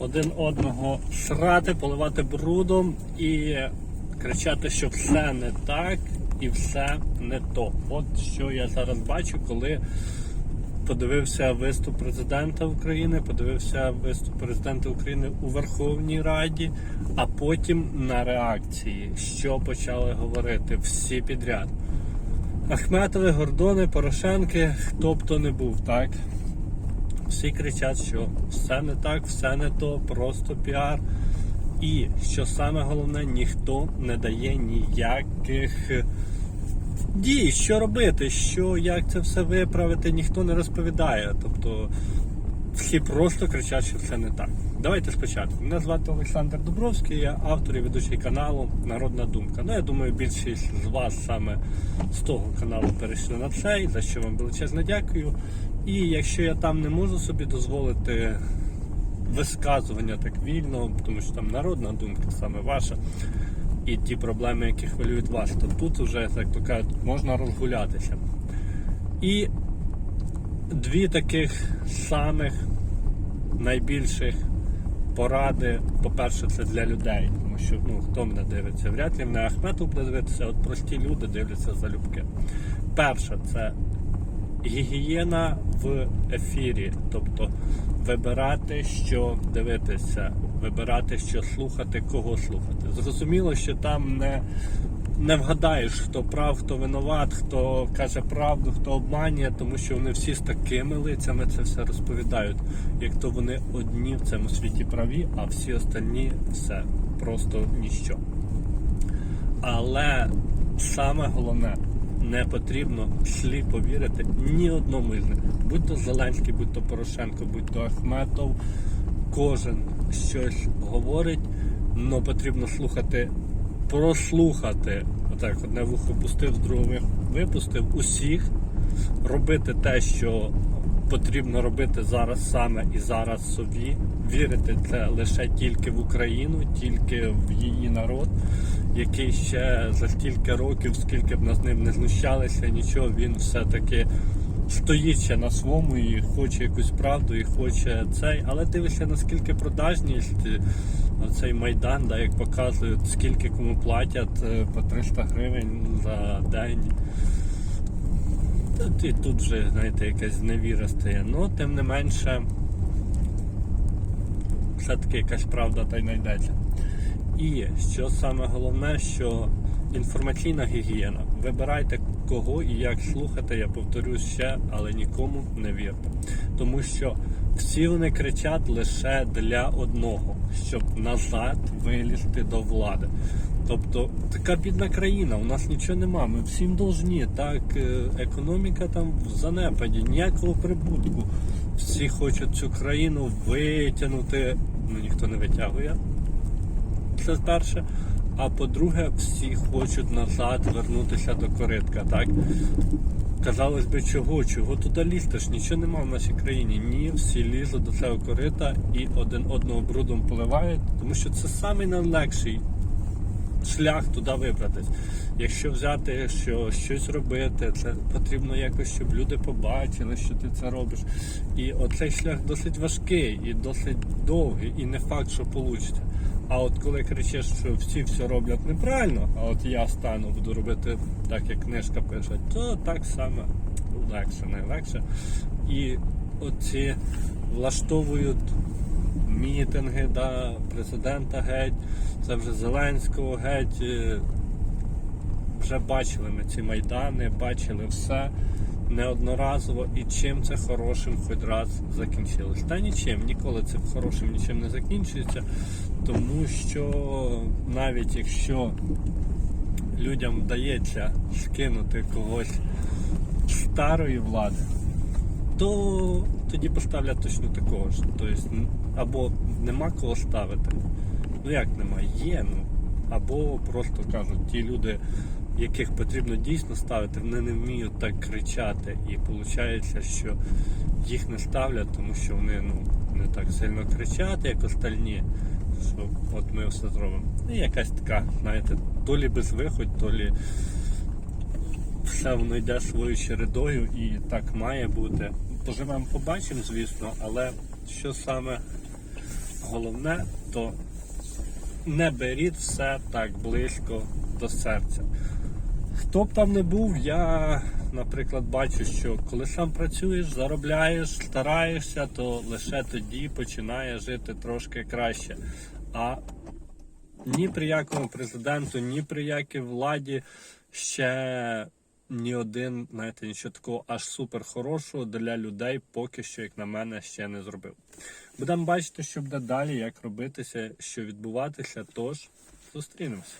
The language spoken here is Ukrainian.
один одного срати, поливати брудом і кричати, що все не так і все не то. От що я зараз бачу, коли подивився виступ президента України, подивився виступ президента України у Верховній Раді, а потім на реакції, що почали говорити всі підряд. Ахметови, Гордони, Порошенки, хто б то не був, так? Всі кричать, що все не так, все не то, просто піар. І що саме головне, ніхто не дає ніяких дій, що робити, що як це все виправити, ніхто не розповідає. Тобто всі просто кричать, що все не так. Давайте спочатку. Мене звати Олександр Дубровський, я автор і ведучий каналу Народна Думка. Ну, я думаю, більшість з вас саме з того каналу перейшли на цей, за що вам величезне дякую. І якщо я там не можу собі дозволити висказування так вільно, тому що там народна думка саме ваша, і ті проблеми, які хвилюють вас, то тут вже, як то кажуть, можна розгулятися. І дві таких самих найбільших поради, по-перше, це для людей. Тому що ну, хто мене дивиться, вряд ли мене Ахметов буде дивитися, от прості люди дивляться залюбки. Перше, це гігієна в ефірі, тобто вибирати, що дивитися, вибирати, що слухати, кого слухати. Зрозуміло, що там не, не вгадаєш, хто прав, хто винуват, хто каже правду, хто обманює, тому що вони всі з такими лицями це все розповідають. Як то вони одні в цьому світі праві, а всі остальні все просто ніщо. Але саме головне, не потрібно сліпо вірити ні одному із них. Будь то Зеленський, будь то Порошенко, будь то Ахметов, кожен щось говорить, але потрібно слухати, прослухати. Отак, одне вухо пустив, з другого випустив усіх, робити те, що потрібно робити зараз саме і зараз собі. Вірити це лише тільки в Україну, тільки в її народ, який ще за стільки років, скільки б над ним не знущалися, нічого, він все-таки стоїть ще на своєму і хоче якусь правду, і хоче цей. Але дивишся, наскільки продажність, е, цей майдан, да, як показують, скільки кому платять е, по 300 гривень за день. І тут вже, знаєте, якась зневіра стає. Ну, тим не менше, все-таки якась правда та й знайдеться. І що саме головне, що інформаційна гігієна. Вибирайте кого і як слухати, я повторюсь ще, але нікому не вірте. Тому що всі вони кричать лише для одного, щоб назад вилізти до влади. Тобто така бідна країна, у нас нічого нема, ми всім должні. Так, е, економіка там в занепаді, ніякого прибутку. Всі хочуть цю країну витягнути. Ну ніхто не витягує. Це перше. А по-друге, всі хочуть назад вернутися до коритка. Так? Казалось би, чого? Чого туди лізти? ж Нічого нема в нашій країні. Ні, всі лізуть до цього корита і один одного брудом поливають, тому що це найлегший шлях туди вибратись. Якщо взяти, що щось робити, це потрібно якось, щоб люди побачили, що ти це робиш. І оцей шлях досить важкий і досить довгий, і не факт, що вийде. А от коли кричиш, що всі все роблять неправильно, а от я стану, буду робити так, як книжка пише, то так само легше, найлегше. І оці влаштовують мітинги, да, президента геть, це вже Зеленського геть. е, Вже бачили ми ці майдани, бачили все неодноразово і чим це хорошим хоч раз закінчилось. Та нічим, ніколи це хорошим нічим не закінчується, тому що навіть якщо людям вдається скинути когось старої влади, то тоді поставлять точно такого ж. Тобто, або нема кого ставити. Ну як нема? Є, ну. Або просто кажуть, ті люди, яких потрібно дійсно ставити, вони не вміють так кричати. І виходить, що їх не ставлять, тому що вони ну, не так сильно кричать, як остальні. Що от ми все зробимо. І якась така, знаєте, то лі безвиходь, то лі все воно йде своєю чередою і так має бути. Поживемо, побачимо, звісно, але що саме головне, то не беріть все так близько до серця. Хто б там не був, я, наприклад, бачу, що коли сам працюєш, заробляєш, стараєшся, то лише тоді починає жити трошки краще. А ні при якому президенту, ні при якій владі ще ні один, знаєте, нічого такого аж супер хорошого для людей поки що, як на мене, ще не зробив. Будемо бачити, що буде далі, як робитися, що відбуватися. Тож зустрінемося.